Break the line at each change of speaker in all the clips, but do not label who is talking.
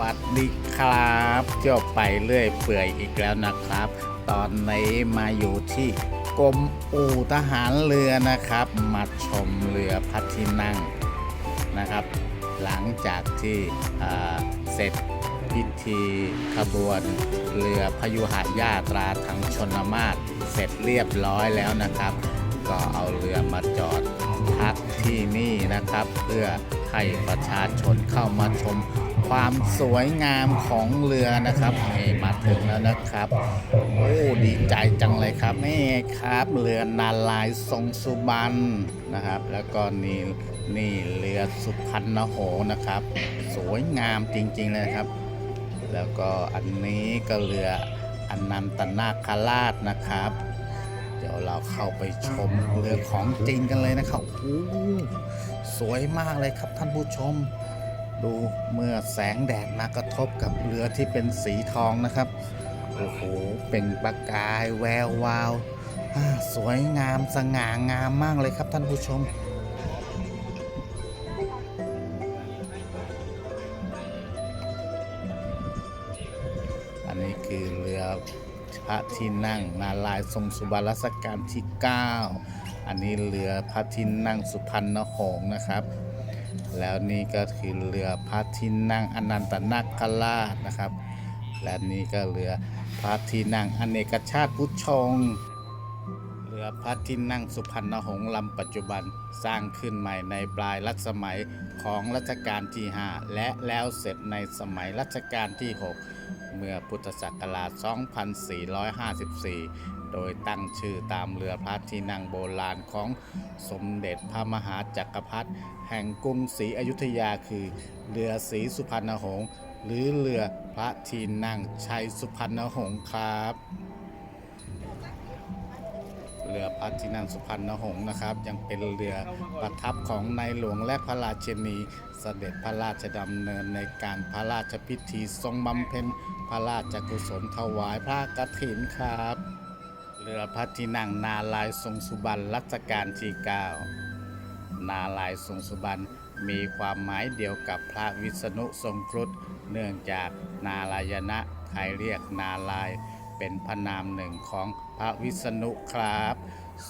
วัสดีครับเที่ยวไปเรื่อยเปื่อยอีกแล้วนะครับ ตอนนี้มาอยู่ที่กรมอู่ทหารเรือนะครับ มาชมเรือพัดที่นั่งนะครับ หลังจากที่เสร็จพิธีขบวนเรือพยุหญาตราทางชนมาศเสร็จเรียบร้อยแล้วนะครับ ก็เอาเรือมาจอดพักที่นี่นะครับ เพื่อให้ประชาชนเข้ามาชม ความสวยงามของเรือนะครับนี่มาถึงแล้วนะครับ โอ้ดีใจจังเลยครับนี่ครับเรือนาลายทรงสุบรรณนะครับ แล้วก็นี่นี่เรือสุพรรณหนะครับ สวยงามจริงๆเลยครับ แล้วก็อันนี้ก็เรืออนันตนาคราชนะครับ เดี๋ยวเราเข้าไปชมเรือของจริงกันเลยนะครับโอ้สวยมากเลยครับท่านผู้ชม ดูเมื่อแสงแดดมากระทบกับเรือที่เป็นสีทองนะครับ โอ้โห เป็นประกายแวววาว สวยงามสง่างามมากเลยครับท่านผู้ชมอันนี้คือเรือพระที่นั่งนาลายทรงสุบรรณรัชกาลที่ 9 อันนี้เรือพระที่นั่งสุพรรณหงส์นะครับ แล้วนี่ก็คือเรือพระที่นั่งอนันตนาคราชนะครับ และนี่ก็เรือพระที่นั่งอเนกชาติพุทธชงเรือพระที่นั่งสุพรรณหงส์ลำปัจจุบันสร้างขึ้นใหม่ในปลายรัชสมัยของรัชกาลที่ 5 และแล้วเสร็จในสมัยรัชกาลที่ 6 เมื่อพุทธศักราช 2454 โดยตั้งชื่อตามเรือพระที่นั่งโบราณของสมเด็จพระมหาจักรพรรดิแห่งกรุงศรีอยุธยาคือ เรือศรีสุพรรณหงษ์หรือเรือพระที่นั่งชัยสุพรรณหงษ์ครับเรือพระที่นั่งสุพรรณหงษ์นะครับ ยังเป็นเรือประทับของในหลวงและพระราชินีเสด็จพระราชดำเนินในการพระราชพิธีทรงบำเพ็ญพระราชกุศลถวายพระกฐินครับ เรือพระที่นั่งนาลายทรงสุบรรณรัชกาลที่9นาลายทรงสุบรรณมีความหมายเดียวกับพระวิษณุทรงครุฑเนื่องจากนาลายณะไทยเรียกนาลายเป็นพระนามหนึ่งของพระวิษณุครับ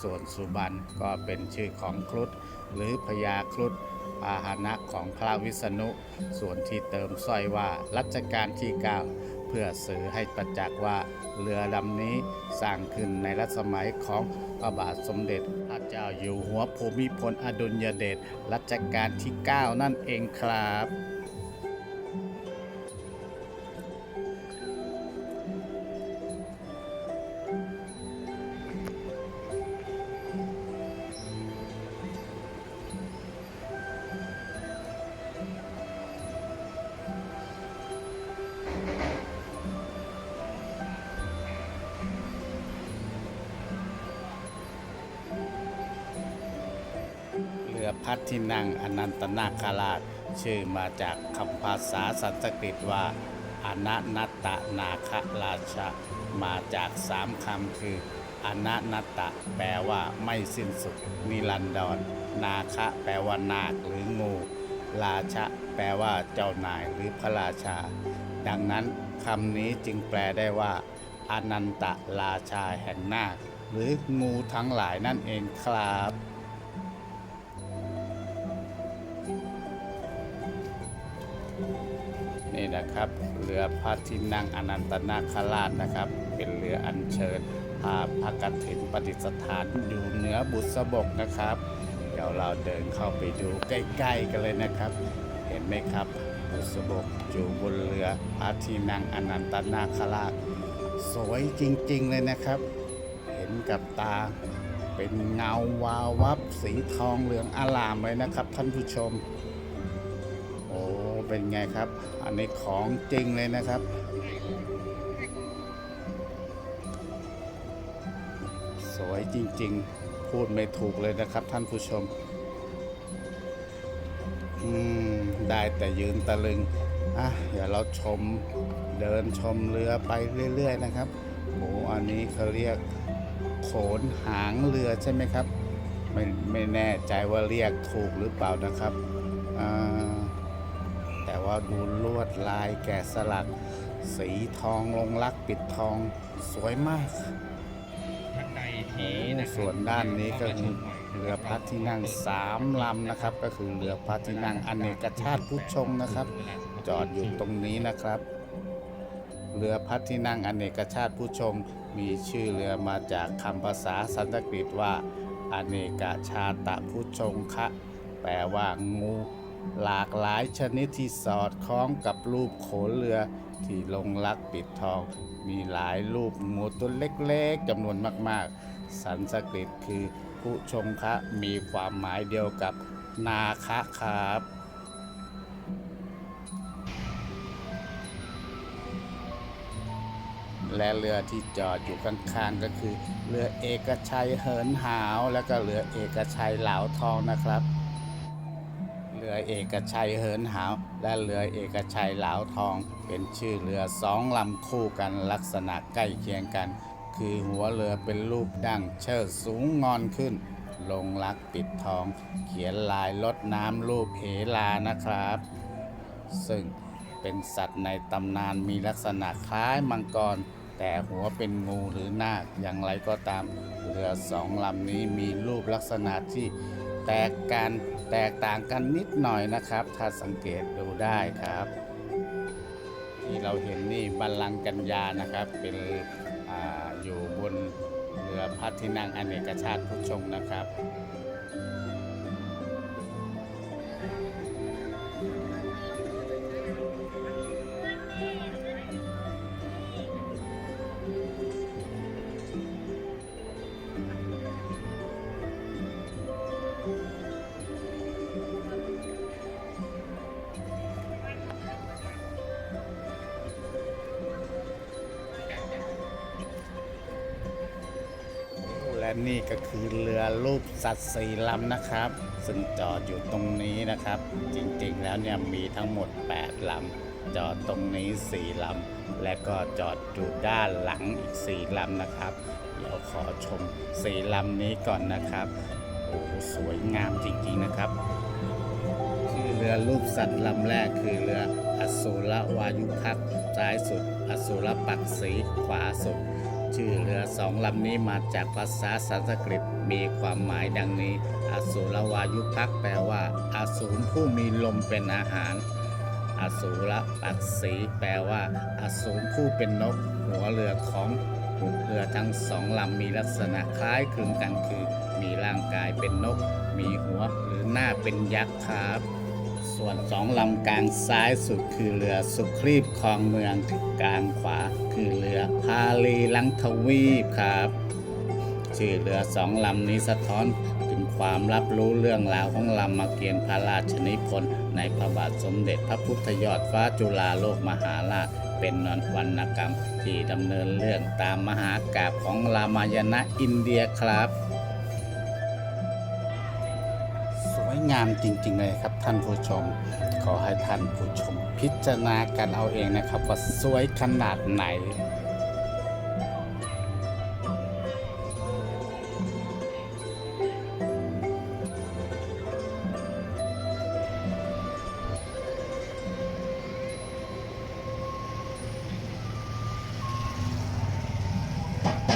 ส่วนสุบรรณก็เป็นชื่อของครุฑหรือพญาครุฑพาหนะของพระวิษณุ ส่วนที่เติมสร้อยว่ารัชกาลที่9 เพื่อสื่อให้ประจักษ์ว่าเรือลำนี้สร้างขึ้นในรัชสมัยของพระบาทสมเด็จพระเจ้าอยู่หัวภูมิพลอดุลยเดชรัชกาลที่ 9 นั่นเองครับ รือพัดที่นั่งอนันตนาคาราช ชื่อมาจากคำภาษาสันสกฤตว่าอนันตนาคราชะมาจากสามคำคืออนันตตะแปลว่าไม่สิ้นสุด นิรันดรนาคะแปลว่านาคหรืองู ราชะแปลว่าเจ้านายหรือพระราชา ดังนั้นคำนี้จึงแปลได้ว่าอนันตราชาแห่งนาคหรืองูทั้งหลายนั่นเองครับ นี่นะครับ เรือพระที่นั่งอนันตนาคราชนะครับ เป็นเรืออัญเชิญพาพระกฐินประดิษฐานอยู่เหนือบุษบกนะครับ เดี๋ยวเราเดินเข้าไปดูใกล้ๆกันเลยนะครับ เห็นไหมครับบุษบกอยู่บนเรือพระที่นั่งอนันตนาคราช สวยจริงๆเลยนะครับ เห็นกับตาเป็นเงาวาววับสีทองเหลืองอลามเลยนะครับท่านผู้ชม โอ้ เป็นไงครับ อันนี้ของจริงเลยนะครับ สวยจริง ๆ พูดไม่ถูกเลยนะครับท่านผู้ชม อืม ได้แต่ยืนตะลึง อะ เดี๋ยวเราชมเดินชมเรือไปเรื่อย ๆ นะครับโอ้อันนี้เขาเรียกโขนหางเรือใช่ไหมครับ ไม่ไม่แน่ใจว่าเรียกถูกหรือเปล่านะครับอ่า ว่าดูลวดลายแกะสลัก สีทองลงลักปิดทองสวยมาก
ท่านใดที่
โอ้
นะครับ
ส่วนด้านนี้ก็คือเรือพระที่นั่งสามลำนะครับ ก็คือเรือพระที่นั่งอเนกชาติผู้ชมนะครับ จอดอยู่ตรงนี้นะครับ เรือพระที่นั่งอเนกชาติผู้ชม มีชื่อเรือมาจากคำภาษาสันสกฤตว่าอเนกชาตะผู้ชงคะ แปลว่างู หลากหลายชนิดที่สอดคล้องกับรูปโขนเรือที่ลงลักปิดทอง มีหลายรูปงูตัวเล็กๆจำนวนมากๆ สันสกฤตคือผู้ชงคะมีความหมายเดียวกับนาคะครับและเรือที่จอดอยู่ข้างๆก็คือ เรือเอกชัยเหินหาว แล้วก็เรือเอกชัยเหลาทองนะครับ รือเอกชัยเหินหาว และเรือเอกชัยเหลาทอง เป็นชื่อเรือสองลำคู่กันลักษณะใกล้เคียงกัน คือหัวเรือเป็นรูปดั้งเชิดสูงงอนขึ้น ลงลักปิดทอง เขียนลายลดน้ำรูปเหลานะครับ ซึ่งเป็นสัตว์ในตำนานมีลักษณะคล้ายมังกร แต่หัวเป็นงูหรือนาคอย่างไรก็ตาม เรือสองลำนี้มีรูปลักษณะที่ แตกกันแตกต่างกันนิดหน่อยนะครับ ถ้าสังเกตดูได้ครับ ที่เราเห็นนี่บัลลังก์กัญญานะครับ เป็นออยู่บนเรือพระที่นั่งอเนกชาติผู้ชมนะครับ และนี่ก็คือเรือรูปสัตว์สี่ลำนะครับ ซึ่งจอดอยู่ตรงนี้นะครับ จริงๆแล้วเนี่ยมีทั้งหมด 8ลำจอดตรงนี้ 4ลำและก็จอดอยู่ด้านหลังอีก 4ลำนะครับ เดี๋ยวขอชม 4ลำนี้ก่อนนะครับโอ้สวยงามจริงๆนะครับคือเรือรูปสัตว์ลำแรกคือเรืออสุรวายุพักซ้ายสุด อสุรปักษีขวาสุด ชื่อเรือสองลำนี้มาจากภาษาสันสกฤตมีความหมายดังนี้ อสุรวายุพักแปลว่าอสูรผู้มีลมเป็นอาหาร อสูรปักษีแปลว่า อสูรผู้เป็นนก หัวเรือของเรือทั้งสองลำมีลักษณะคล้ายคลึงกันคือ มีร่างกายเป็นนก มีหัวหรือหน้าเป็นยักษ์ครับ ส่วนสองลำกลางซ้ายสุดคือเรือสุครีบคลองเมืองกลางขวาคือเรือพาลีลังทวีปครับชื่อเรือสองลำนี้สะท้อนถึงความรับรู้เรื่องราวของลำมาเกียรติ์พระราชนิพนธ์ในพระบาทสมเด็จพระพุทธยอดฟ้าจุฬาโลกมหาราชเป็นวรรณกรรม ที่ดำเนินเรื่องตามมหากาบของรามายณะอินเดียครับ วยงามจริง ๆ เลยครับท่านผู้ชม ขอให้ท่านผู้ชมพิจารณากันเอาเองนะครับว่าสวยขนาดไหน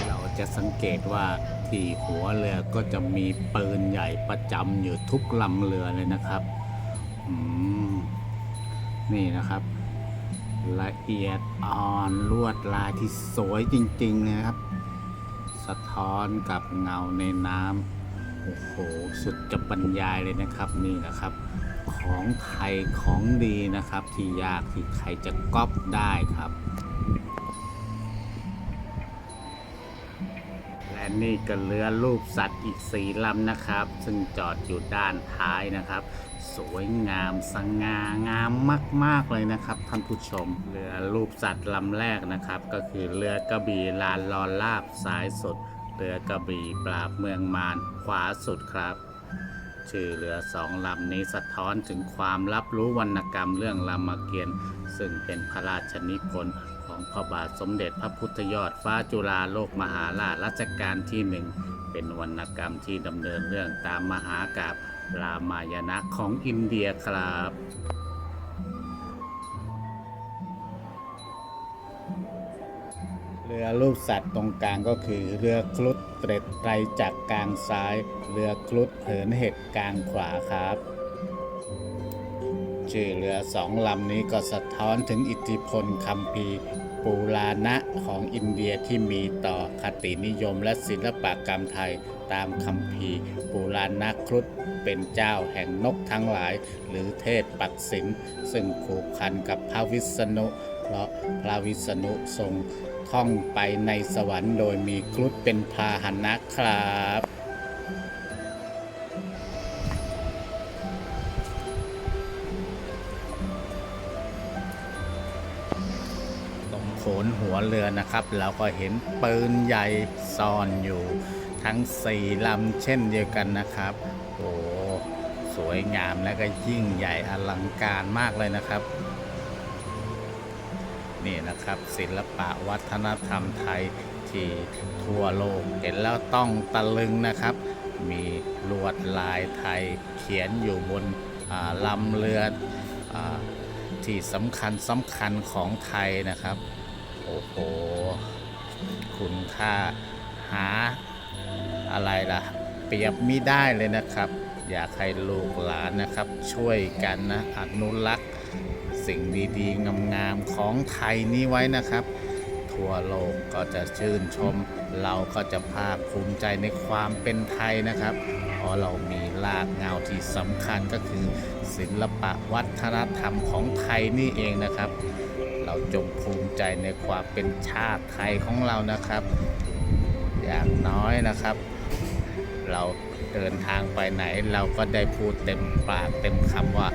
เราจะสังเกตว่า ที่หัวเรือก็จะมีปืนใหญ่ประจำอยู่ทุกลำเรือเลยนะครับนี่นะครับ ละเอียดอ่อนลวดลายที่สวยจริงๆนะครับ สะท้อนกับเงาในน้ำโอ้โหสุดจะบรรยายเลยนะครับนี่นะครับ ของไทยของดีนะครับ ที่ยากที่ใครจะก๊อปได้ครับ นี่ก็เรือรูปสัตว์อีกสีลำนะครับ ซึ่งจอดอยู่ด้านท้ายนะครับ สวยงามสง่างามมาก ๆ เลยนะครับ ท่านผู้ชม เรือรูปสัตว์ลำแรกนะครับ ก็คือเรือกระบี่ลานลอนลาบซ้ายสุด เรือกระบี่ปราบเมืองมารขวาสุดครับชื่อเรือสองลำนี้สะท้อนถึงความรับรู้วรรณกรรมเรื่องรามเกียรติ์ซึ่งเป็นพระราชนิพนธ์ ของพระบาทสมเด็จพระพุทธยอดฟ้าจุฬาโลกมหาราชรัชกาลที่หนึ่งเป็นวรรณกรรมที่ดำเนินเรื่องตามมหากาบรามายณะของอินเดียครับเรือรูปสัตว์ตรงกลางก็คือเรือคลุดเตร็ดไตรจักกลางซ้าย เรือคลุดเหินเห็ดกลางขวาครับ ชื่อเรือสองลำนี้ก็สะท้อนถึงอิทธิพลคัมภีร์ปูราณะของอินเดียที่มีต่อคตินิยมและศิลปกรรมไทยตามคัมภีร์ปูราณะครุฑเป็นเจ้าแห่งนกทั้งหลาย หรือเทพปักษิณซึ่งผูกพันกับพระวิษณุ เพราะพระวิษณุทรงท่องไปในสวรรค์โดยมีครุฑเป็นพาหนะครับ โขนหัวเรือนะครับ เราก็เห็นปืนใหญ่ซ่อนอยู่ทั้งสี่ลำเช่นเดียวกันนะครับ โอ้สวยงามและก็ยิ่งใหญ่อลังการมากเลยนะครับ นี่นะครับศิลปะวัฒนธรรมไทยที่ทั่วโลกเห็นแล้วต้องตะลึงนะครับ มีลวดลายไทยเขียนอยู่บนลำเรือ ที่สำคัญสำคัญของไทยนะครับ โอ้โห คุณค่าหาอะไรล่ะ เปรียบมิได้เลยนะครับ อยากให้ลูกหลานนะครับ ช่วยกันนะอนุรักษ์สิ่งดีๆ งามๆของไทยนี้ไว้นะครับ ทั่วโลกก็จะชื่นชม เราก็จะภาคภูมิใจในความเป็นไทยนะครับ เพราะเรามีรากเงาที่สำคัญก็คือ ศิลปะวัฒนธรรมของไทยนี่เองนะครับ เราจงภูมิใจในความเป็นชาติไทยของเรานะครับ อย่างน้อยนะครับ เราเดินทางไปไหนเราก็ได้พูดเต็มปากเต็มคำว่า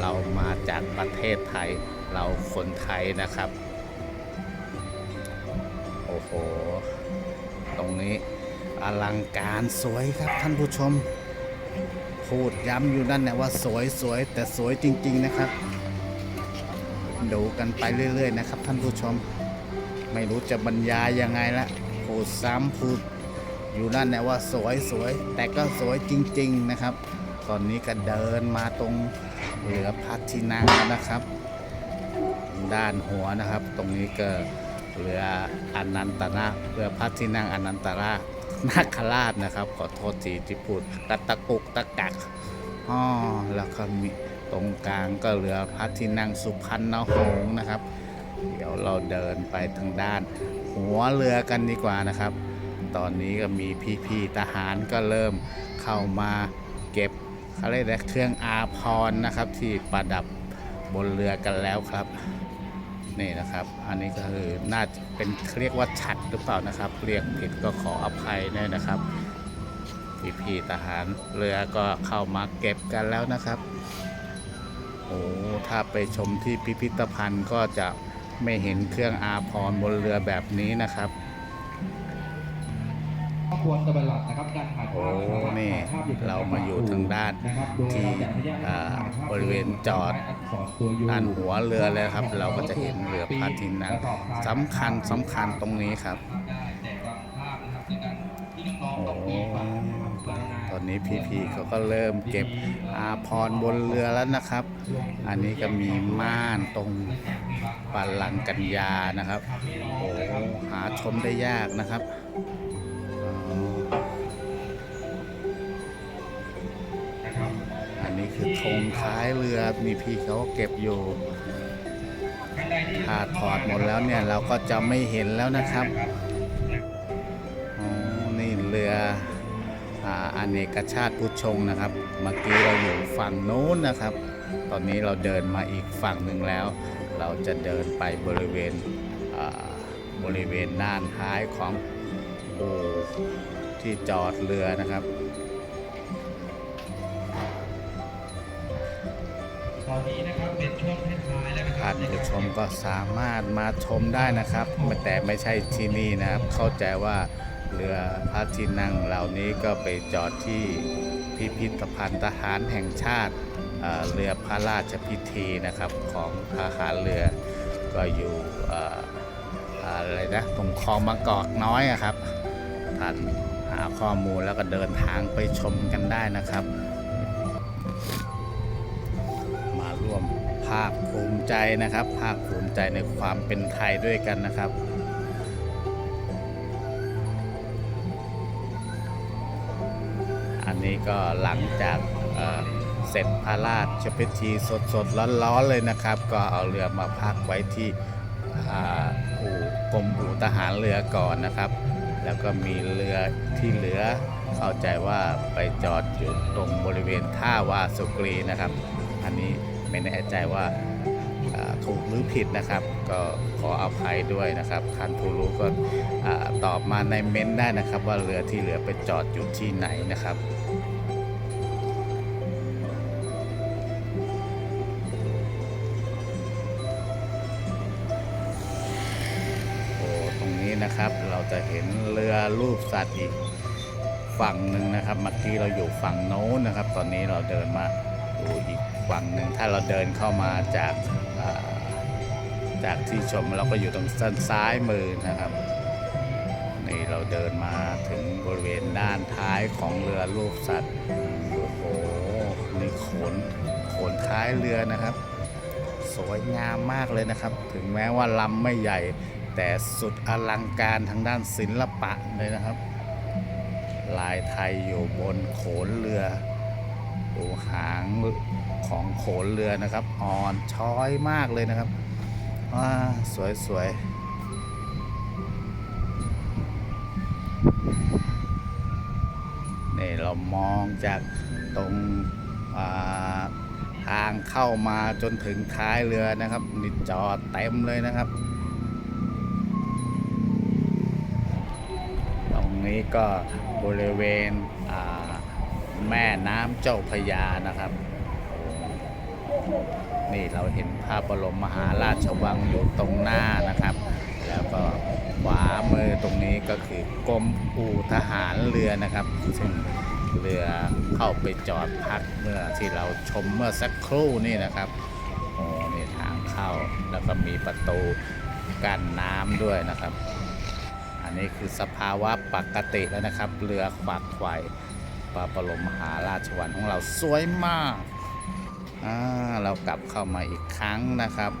เรามาจากประเทศไทย เราคนไทยนะครับ โอ้โห ตรงนี้อลังการสวยครับท่านผู้ชม พูดย้ำอยู่นั่นแหละว่าสวยสวยแต่สวยจริง ๆนะครับ ดูกันไปเรื่อย ๆ นะครับ ท่านผู้ชม ไม่รู้จะบรรยายยังไงละพูดซ้ำพูดอยู่นั่นแหละว่าสวยสวยแต่ก็สวยจริง ๆนะครับ ตอนนี้ก็เดินมาตรงเรือพัดที่นั่งแล้วนะครับ ด้านหัวนะครับ ตรงนี้ก็เรืออนันตนาเรือพัดที่นั่งอนันตราช นาคราชนะครับ ขอโทษทีที่พูดตะตะกุกตะกักอ๋อแล้วก็มีตรงกลางก็เรือพัดที่นั่งสุพรรณหงส์นะครับ เดี๋ยวเราเดินไปทางด้าน หัวเรือกันดีกว่านะครับ ตอนนี้ก็มีพี่ๆทหารก็เริ่มเข้ามาเก็บเขาเรียกเครื่องอาภรนะครับที่ประดับบนเรือกันแล้วครับ นี่นะครับ อันนี้ก็คือน่าจะเป็นเรียกว่าฉัดหรือเปล่านะครับ เรียกผิดก็ขออภัยด้วยนะครับพี่ๆทหารเรือก็เข้ามาเก็บกันแล้วนะครับโอ้ถ้าไปชมที่พิพิธภัณฑ์ก็จะไม่เห็นเครื่องอาภรณ์บนเรือแบบนี้นะครับ
ควรจะเป็นหลักนะครับการถ่าย
โอ้
ภาพ
นี่
ถ่ายภพอยู่
เรามาอยู่ทางด้าน
นะครับโดย
ที่
เราจะอนุญาตให้
อ่า
ถ่ายภาพ
บริเวณจอด
อักษรตัวยู
ด้านหัวเรือเลยครับ เราก็จะเห็นเรือพระที่นั่งสำคัญสำคัญตรงนี้ครับ
ได้แต่บางภาพนะครับในการที่น้องๆต้องมีความกรุณา
ตอนนี้พี่ๆเขาก็เริ่มเก็บอาภรณ์บนเรือแล้วนะครับ อันนี้ก็มีม่านตรงปัลลังก์กัญญานะครับ โอ้หาชมได้ยากนะครับ
คื
อธงท้ายเรือมีพี่เขาเก็บอยู่ ถ้าถอดหมดแล้วเนี่ยเราก็จะไม่เห็นแล้วนะครับอ๋อนี่เรืออาเนกชาติพุชงนะครับ เมื่อกี้เราอยู่ฝั่งโน้นนะครับ ตอนนี้เราเดินมาอีกฝั่งหนึ่งแล้ว เราจะเดินไปบริเวณบริเวณด้านท้ายของอู่ที่จอดเรือนะครับ
ตอนนี้นะครับเป็นช่วงท้ายๆแล้วนะครั
ท่านผู้ชมก็สามารถมาชมได้นะครับ แต่ไม่ใช่ที่นี่นะครับ เข้าใจว่าเรือพระที่นั่งเหล่านี้ก็ไปจอดที่พิพิธภัณฑ์ทหารแห่งชาติเอ่อเรือพระราชพิธีนะครับของทหารเรือก็อยู่เอ่ออะไรนะตรงคลองมะกอกน้อยอะครับท่านหาข้อมูลแล้วก็เดินทางไปชมกันได้นะครับ ภาคภูมิใจนะครับ ภาคภูมิใจในความเป็นไทยด้วยกันนะครับอันนี้ก็หลังจากเสร็จพระราชพิธีสดสดร้อนๆเลยนะครับ ก็เอาเรือมาพักไว้ที่อู่กรมอู่ทหารเรือก่อนนะครับ แล้วก็มีเรือที่เหลือเข้าใจว่าไปจอดอยู่ตรงบริเวณท่าวาสุกรีนะครับ อันนี้ ไม่แน่ใจว่าถูกหรือผิดนะครับ ก็ขออภัยด้วยนะครับท่านผู้รู้ก็ตอบมาในเม้นต์ได้นะครับ ว่าเรือที่เหลือไปจอดอยู่ที่ไหนนะครับโอ้ตรงนี้นะครับเราจะเห็นเรือรูปสัตว์อีกฝั่งหนึ่งนะครับเมื่อกี้เราอยู่ฝั่งโน้นนะครับ ตอนนี้เราเดินมา ดูอีกฝั่งหนึ่งถ้าเราเดินเข้ามาจากจากที่ชมเราก็อยู่ตรงด้นซ้ายมือนะครับนี่เราเดินมาถึงบริเวณด้านท้ายของเรือรูปสัตว์โอ้โหนี่โขนโขนท้ายเรือนะครับ สวยงามมากเลยนะครับ ถึงแม้ว่าลำไม่ใหญ่ แต่สุดอลังการทางด้านศิลปะเลยนะครับ ลายไทยอยู่บนโขนเรือ ดูหางของโขนเรือนะครับ อ่อนช้อยมากเลยนะครับว้าสวยสวยนี่เรามองจากตรงทางเข้ามาจนถึงท้ายเรือนะครับนี่จอดเต็มเลยนะครับ ตรงนี้ก็บริเวณอ่า แม่น้ำเจ้าพยานะครับ นี่เราเห็นพระบรมมหาราชวังอยู่ตรงหน้านะครับ แล้วก็ขวามือตรงนี้ก็คือกรมอู่ทหารเรือนะครับ ซึ่งเรือเข้าไปจอดพักเมื่อที่เราชมเมื่อสักครู่นี่นะครับโอ้นี่ทางเข้าแล้วก็มีประตูกั้นน้ำด้วยนะครับ อันนี้คือสภาวะปกติแล้วนะครับ เรือขวักไขว่ พระบรมมหาราชวังของเราสวยมากอ่าเรากลับเข้ามาอีกครั้งนะครับ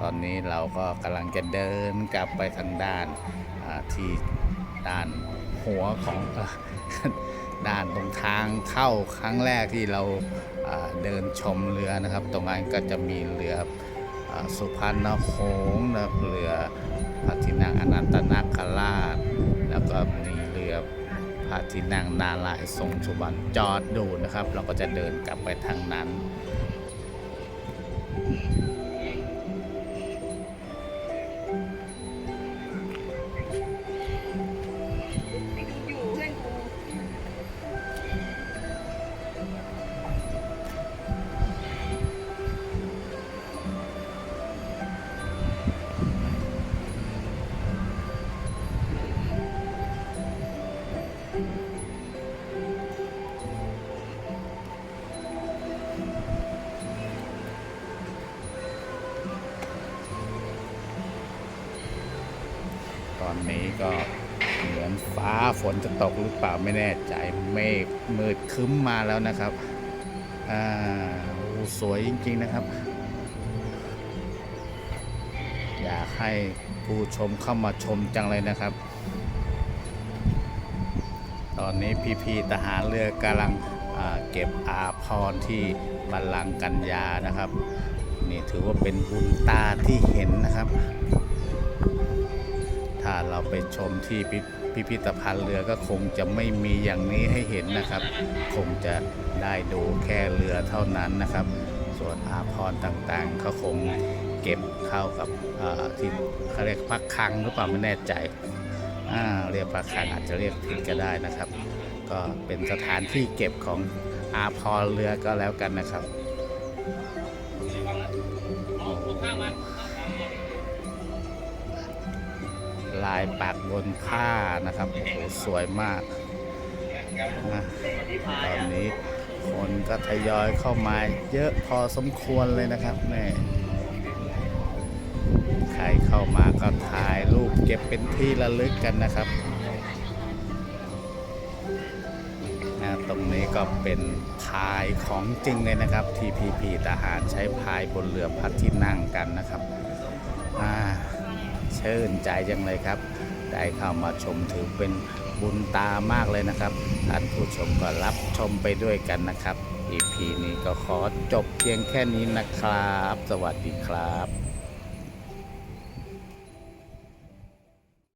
ตอนนี้เราก็กำลังจะเดินกลับไปทางด้านที่ด้านหัวของด้านตรงทางเข้าครั้งแรกที่เราเดินชมเรือนะครับ ตรงนั้นก็จะมีเรืออสุพรรณหงส์นะเรือพระที่นั่งอนันตนาคราช แล้วก็มี ระที่นั่งนาลายทรงสุวรรณจอดดูนะครับ เราก็จะเดินกลับไปทางนั้น
อน
นี้ก็เหมือนฟ้าฝนจะตกหรือเปล่าไม่แน่ใจเมฆมืดคึ้มมาแล้วนะครับอ่าสวยจริง ๆนะครับ อยากให้ผู้ชมเข้ามาชมจังเลยนะครับ ตอนนี้พี่ๆทหารเรือกำลังเก็บอาพรที่บัลลังก์กัญญานะครับ นี่ถือว่าเป็นบุญตาที่เห็นนะครับ ถ้าเราไปชมที่พิพิพิธภัณฑ์เรือก็คงจะไม่มีอย่างนี้ให้เห็นนะครับ คงจะได้ดูแค่เรือเท่านั้นนะครับ ส่วนอาพรต่างๆเขาคงเก็บเข้ากับที่เขาเรียกพักคังหรือเปล่าไม่แน่ใจเรียกพักคังอาจจะเรียกผิดก็ได้นะครับ ก็เป็นสถานที่เก็บของอาพรเรือก็แล้วกันนะครับายปากบนผ้านะครับโอ้โหสวยมากนะตอนนี้คนก็ทยอยเข้ามาเยอะพอสมควรเลยนะครับแม่ใครเข้ามาก็ถ่ายรูปเก็บเป็นที่ระลึกกันนะครับนะตรงนี้ก็เป็นพายของจริงเลยนะครับ ที่พีทหารใช้พายบนเรือพระที่นั่งกันนะครับอ่า ชื่นใจจังเลยครับ ได้เข้ามาชมถือเป็นบุญตามากเลยนะครับท่านผู้ชมก็รับชมไปด้วยกันนะครับ EP นี้ก็ขอจบเพียงแค่นี้นะครับ สวัสดีครับ